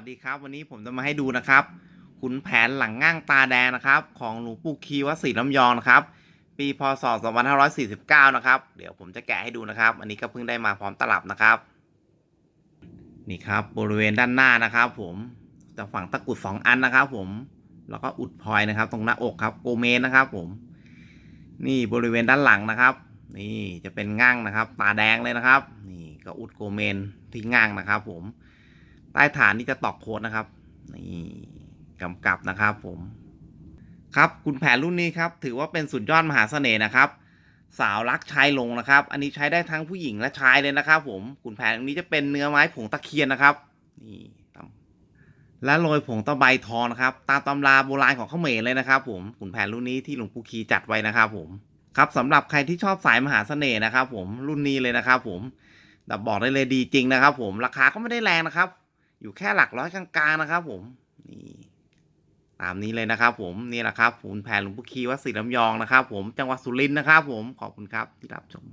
วัสดีครับ วันนี้ผมจะมาให้ดูนะครับขุนแผนหลังง่างตาแดงนะครับ ของหลวงปู่คีวัดศรีลำยองนะครับ ปีพศ 2549 นะครับ เดี๋ยวผมจะแกะให้ดูนะครับ อันนี้ก็เพิ่งได้มาพร้อมตลับนะครับ นี่ครับบริเวณด้านหน้านะครับ ผมจะฝังตะกุดสองอันนะครับ ผม แล้วก็อุดพลอยนะครับ ตรงหน้าอกครับโกเมนนะครับ ผม นี่บริเวณด้านหลังนะครับ นี่จะเป็นง่างนะครับ ตาแดงเลยนะครับ นี่ก็อุดโกเมนที่ง่างนะครับ ผม ใต้ฐานนี่จะตอกโค้ดนะครับนี่กำกับนะครับผมครับคุณแผนรุ่นนี้ครับถือว่าเป็นสุดยอดมหาเสน่ห์นะครับ สาวรักชายลงนะครับ อันนี้ใช้ได้ทั้งผู้หญิงและชายเลยนะครับ ผมขุนแผนอันนี้จะเป็นเนื้อไม้ผงตะเคียนนะครับนี่ตำและโรยผงตะไบทองนะครับ ตามตำราโบราณของเขมรเลยนะครับผมขุนแผนรุ่นนี้ที่หลวงปู่คีจัดไว้นะครับผมครับสำหรับใครที่ชอบสายมหาเสน่ห์นะครับ ผมรุ่นนี้เลยนะครับ ผมแต่บอกได้เลยดีจริงนะครับ ผมราคาก็ไม่ได้แรงนะครับ อยู่แค่หลักร้อยกลางๆนะครับ ผมนี่ตามนี้เลยนะครับ ผมนี่แหละครับขุนแผนหลวงพุคีวัดศรีลำยองนะครับ ผมจังหวัดสุรินทร์นะครับ ผมขอบคุณครับที่รับชม